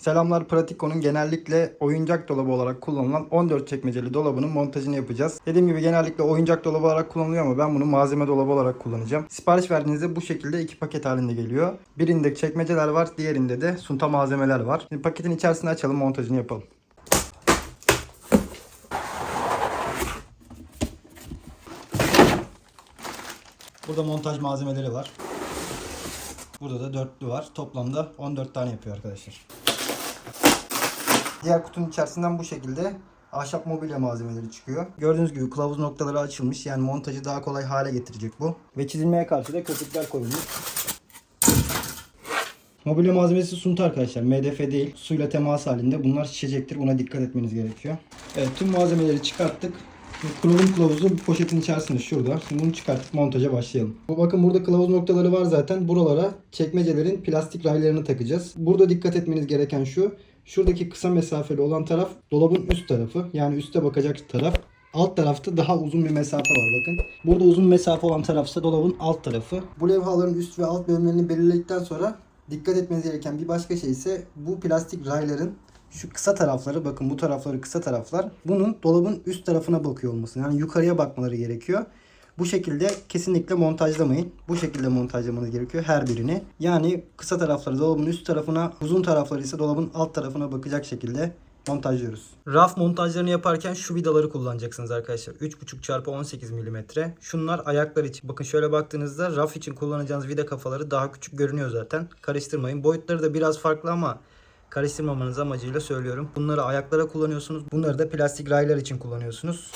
Selamlar Pratikko'nun genellikle oyuncak dolabı olarak kullanılan 14 çekmeceli dolabının montajını yapacağız. Dediğim gibi genellikle oyuncak dolabı olarak kullanılıyor ama ben bunu malzeme dolabı olarak kullanacağım. Sipariş verdiğinizde bu şekilde iki paket halinde geliyor. Birinde çekmeceler var, diğerinde de sunta malzemeler var. Şimdi paketin içerisini açalım, montajını yapalım. Burada montaj malzemeleri var. Burada da dörtlü var. Toplamda 14 tane yapıyor arkadaşlar. Diğer kutunun içerisinden bu şekilde ahşap mobilya malzemeleri çıkıyor. Gördüğünüz gibi kılavuz noktaları açılmış. Yani montajı daha kolay hale getirecek bu. Ve çizilmeye karşı da köpükler koyulmuş. Mobilya malzemesi sunta arkadaşlar. MDF değil. Suyla temas halinde. Bunlar şişecektir. Buna dikkat etmeniz gerekiyor. Evet tüm malzemeleri çıkarttık. Kurulum kılavuzu bir poşetin içerisinde şurada. Şimdi bunu çıkartıp montaja başlayalım. Bakın burada kılavuz noktaları var zaten. Buralara çekmecelerin plastik raylarını takacağız. Burada dikkat etmeniz gereken şu. Şuradaki kısa mesafeli olan taraf dolabın üst tarafı. Yani üste bakacak taraf. Alt tarafta daha uzun bir mesafe var bakın. Burada uzun mesafe olan tarafsa dolabın alt tarafı. Bu levhaların üst ve alt bölümlerini belirledikten sonra dikkat etmeniz gereken bir başka şey ise bu plastik rayların şu kısa tarafları bakın bu tarafları kısa taraflar bunun dolabın üst tarafına bakıyor olması. Yani yukarıya bakmaları gerekiyor. Bu şekilde kesinlikle montajlamayın. Bu şekilde montajlamanız gerekiyor her birini. Yani kısa tarafları dolabın üst tarafına, uzun tarafları ise dolabın alt tarafına bakacak şekilde montajlıyoruz. Raf montajlarını yaparken şu vidaları kullanacaksınız arkadaşlar. 3.5 x 18 mm. Şunlar ayaklar için. Bakın şöyle baktığınızda raf için kullanacağınız vida kafaları daha küçük görünüyor zaten. Karıştırmayın. Boyutları da biraz farklı ama karıştırmamanız amacıyla söylüyorum. Bunları ayaklara kullanıyorsunuz. Bunları da plastik raylar için kullanıyorsunuz.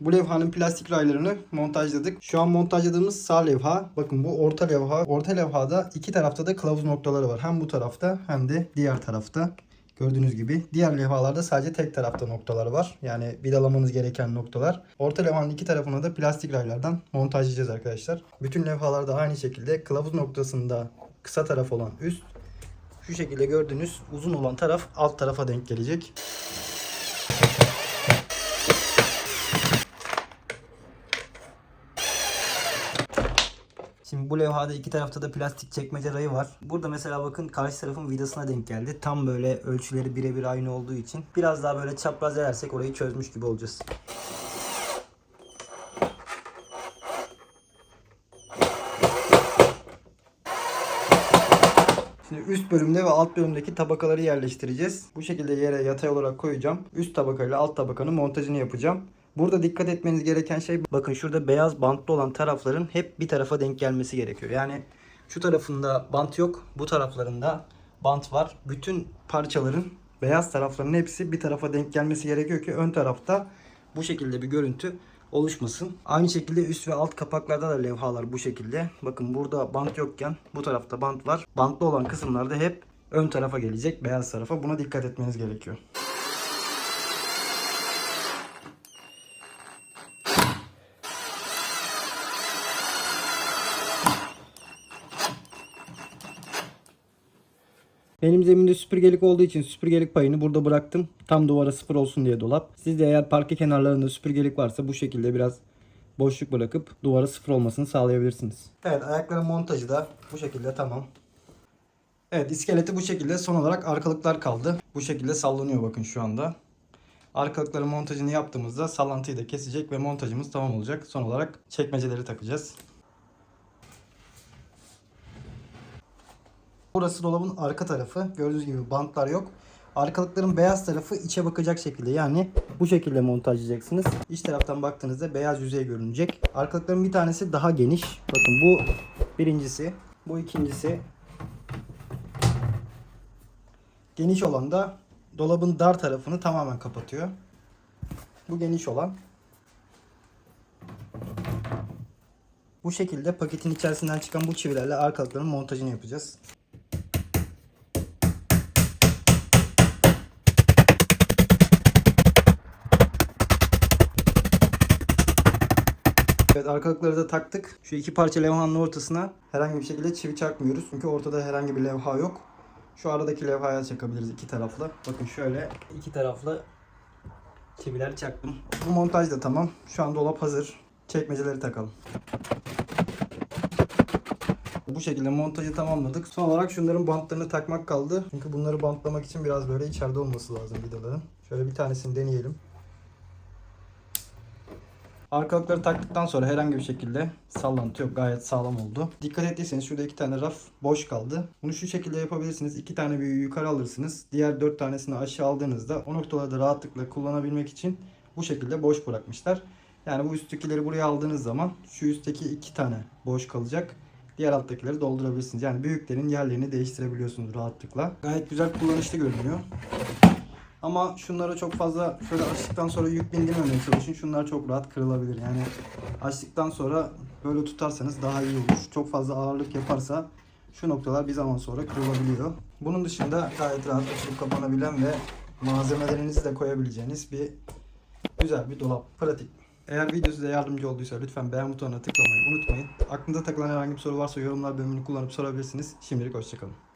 Bu levhanın plastik raylarını montajladık. Şu an montajladığımız sağ levha. Bakın bu orta levha. Orta levhada iki tarafta da kılavuz noktaları var. Hem bu tarafta hem de diğer tarafta. Gördüğünüz gibi. Diğer levhalarda sadece tek tarafta noktalar var. Yani vidalamanız gereken noktalar. Orta levhanın iki tarafına da plastik raylardan montajlayacağız arkadaşlar. Bütün levhalarda aynı şekilde kılavuz noktasında kısa taraf olan üst. Şu şekilde gördüğünüz uzun olan taraf alt tarafa denk gelecek. Şimdi bu levhada iki tarafta da plastik çekmece rayı var. Burada mesela bakın karşı tarafın vidasına denk geldi. Tam böyle ölçüleri birebir aynı olduğu için biraz daha böyle çapraz edersek orayı çözmüş gibi olacağız. Şimdi üst bölümde ve alt bölümdeki tabakaları yerleştireceğiz. Bu şekilde yere yatay olarak koyacağım. Üst tabakayla alt tabakanın montajını yapacağım. Burada dikkat etmeniz gereken şey bakın şurada beyaz bantlı olan tarafların hep bir tarafa denk gelmesi gerekiyor. Yani şu tarafında bant yok, bu taraflarında bant var. Bütün parçaların beyaz tarafların hepsi bir tarafa denk gelmesi gerekiyor ki ön tarafta bu şekilde bir görüntü oluşmasın. Aynı şekilde üst ve alt kapaklarda da levhalar bu şekilde. Bakın burada bant yokken bu tarafta bant var. Bantlı olan kısımlarda hep ön tarafa gelecek, beyaz tarafa. Buna dikkat etmeniz gerekiyor. Benim zeminde süpürgelik olduğu için süpürgelik payını burada bıraktım. Tam duvara sıfır olsun diye dolap. Sizde eğer parke kenarlarında süpürgelik varsa bu şekilde biraz boşluk bırakıp duvara sıfır olmasını sağlayabilirsiniz. Evet ayakların montajı da bu şekilde tamam. Evet iskeleti bu şekilde. Son olarak arkalıklar kaldı. Bu şekilde sallanıyor bakın şu anda. Arkalıkların montajını yaptığımızda sallantıyı da kesecek ve montajımız tamam olacak. Son olarak çekmeceleri takacağız. Burası dolabın arka tarafı. Gördüğünüz gibi bantlar yok. Arkalıkların beyaz tarafı içe bakacak şekilde yani bu şekilde montajlayacaksınız. İç taraftan baktığınızda beyaz yüzey görünecek. Arkalıkların bir tanesi daha geniş. Bakın bu birincisi, bu ikincisi. Geniş olan da dolabın dar tarafını tamamen kapatıyor. Bu geniş olan. Bu şekilde paketin içerisinden çıkan bu çivilerle arkalıkların montajını yapacağız. Evet arkalıkları da taktık. Şu iki parça levhanın ortasına herhangi bir şekilde çivi çakmıyoruz. Çünkü ortada herhangi bir levha yok. Şu aradaki levhaya çakabiliriz iki taraflı. Bakın şöyle iki taraflı çiviler çaktım. Bu montaj da tamam. Şu an dolap hazır. Çekmeceleri takalım. Bu şekilde montajı tamamladık. Son olarak şunların bantlarını takmak kaldı. Çünkü bunları bantlamak için biraz böyle içeride olması lazım vidaların. Şöyle bir tanesini deneyelim. Arkalıkları taktıktan sonra herhangi bir şekilde sallantı yok. Gayet sağlam oldu. Dikkat ettiyseniz şurada iki tane raf boş kaldı. Bunu şu şekilde yapabilirsiniz. İki tane büyüğü yukarı alırsınız. Diğer dört tanesini aşağı aldığınızda o noktalarda rahatlıkla kullanabilmek için bu şekilde boş bırakmışlar. Yani bu üsttekileri buraya aldığınız zaman şu üstteki iki tane boş kalacak. Diğer alttakileri doldurabilirsiniz. Yani büyüklerin yerlerini değiştirebiliyorsunuz rahatlıkla. Gayet güzel kullanışlı görünüyor. Ama şunlara çok fazla şöyle açtıktan sonra yük bindirmemeye çalışın. Şunlar çok rahat kırılabilir. Yani açtıktan sonra böyle tutarsanız daha iyi olur. Çok fazla ağırlık yaparsa şu noktalar bir zaman sonra kırılabiliyor. Bunun dışında gayet rahat açılıp kapanabilen ve malzemelerinizi de koyabileceğiniz bir güzel bir dolap. Pratik. Eğer video size yardımcı olduysa lütfen beğen butonuna tıklamayı unutmayın. Aklınıza takılan herhangi bir soru varsa yorumlar bölümünü kullanıp sorabilirsiniz. Şimdilik hoşçakalın.